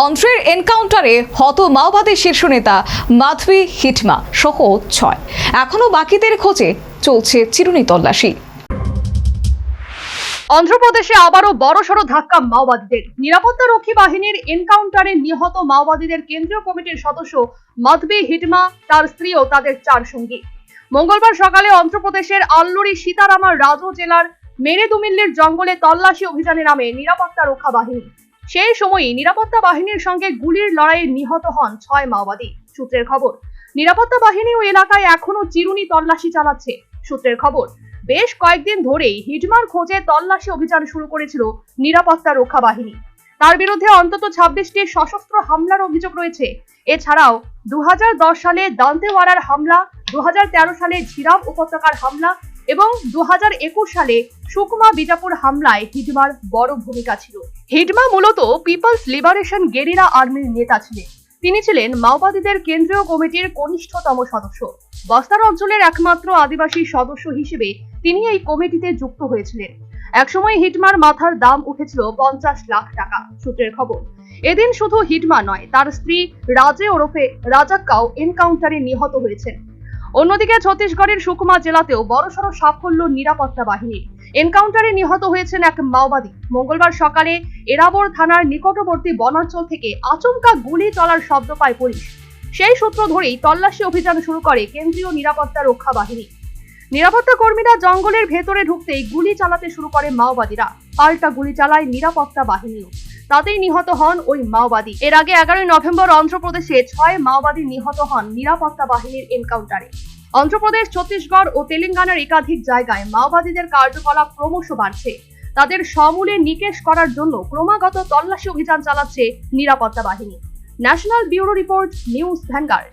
অন্ধ্রের এনকাউন্টারে হত মাওবাদী শীর্ষ নেতা মাধবী হিটমা সহ ছয়। এখনও বাকিদের খোঁজে চলছে চিরুনি তল্লাশি। অন্ধ্রপ্রদেশে আবারও বড়সড় ধাক্কা মাওবাদীদের। নিরাপত্তা রক্ষী বাহিনীর এনকাউন্টারে নিহত মাওবাদীদের কেন্দ্রীয় কমিটির সদস্য মাধবী হিটমা, তার স্ত্রী ও তাদের চার সঙ্গী। মঙ্গলবার সকালে অন্ধ্রপ্রদেশের আল্লুরি সীতারামার রাজু জেলার মেরেদুমিল্লির জঙ্গলে তল্লাশি অভিযানে নামে নিরাপত্তা রক্ষা বাহিনী। সেই সময়ই নিরাপত্তা বাহিনীর সঙ্গে গুলির লড়াইয়ে নিহত হন ছয় মাওবাদী। সূত্রের খবর, নিরাপত্তা বাহিনী ওই এলাকায় এখনও চিরুনি তল্লাশি চালাচ্ছে। সূত্রের খবর, বেশ কয়েকদিন ধরেই হিজমার খোঁজে তল্লাশি অভিযান শুরু করেছিল নিরাপত্তা রক্ষা বাহিনী। তার বিরুদ্ধে অন্তত ছাব্বিশটি সশস্ত্র হামলার অভিযোগ রয়েছে। এছাড়াও দু হাজার দশ সালে দান্তেওয়ারার হামলা দু হাজার তেরো সালে ঝিরাম উপত্যকার হামলা এবং দু সালে সুকমা বিজাপুর হামলায় হিজমার বড় ভূমিকা ছিল। হিজমা মূলত পিপলস লিবারেশন গেরিলা আর্মির নেতা ছিলেন। তিনি ছিলেন মাওবাদীদের কেন্দ্রীয় কমিটির কনিষ্ঠতম সদস্য। বস্তার অঞ্চলের একমাত্র আদিবাসী সদস্য হিসেবে তিনি এই কমিটিতে যুক্ত হয়েছিলেন। একসময় হিটমার মাথার দাম উঠেছিল পঞ্চাশ লাখ টাকা, সূত্রের খবর। এদিন শুধু হিটমা নয়, তার স্ত্রী রাজে ওরফে রাজাক্কাও এনকাউন্টারে নিহত হয়েছেন। অন্যদিকে ছত্তিশগড়ের সুকমা জেলাতেও বড়সড় সাফল্য নিরাপত্তা বাহিনী এনকাউন্টারে নিহত হয়েছেন এক মাওবাদী। মঙ্গলবার সকালে এরাবর থানার নিকটবর্তী বনাঞ্চল থেকে আচমকা গুলি চলার শব্দ পায় পুলিশ। সেই সূত্র ধরেই তল্লাশি অভিযান শুরু করে কেন্দ্রীয় নিরাপত্তা রক্ষা বাহিনী। নিরাপত্তা কর্মীরা জঙ্গলের ভেতরে ঢুকতেই গুলি চালাতে শুরু করে মাওবাদীরা। পাল্টা গুলি চালায় নিরাপত্তা বাহিনীও। তাতেই নিহত হন ওই মাওবাদী। এর আগে এগারোই নভেম্বর অন্ধ্রপ্রদেশে ছয় মাওবাদী নিহত হন নিরাপত্তা বাহিনীর এনকাউন্টারে। অন্ধ্রপ্রদেশ, ছত্তিশগড় ও তেলেঙ্গানার একাধিক জায়গায় মাওবাদীদের কার্যকলাপ ক্রমশ বাড়ছে। তাদের সমূলে নিকেশ করার জন্য ক্রমাগত তল্লাশি অভিযান চালাচ্ছে নিরাপত্তা বাহিনী। National bureau report, news Vanguard.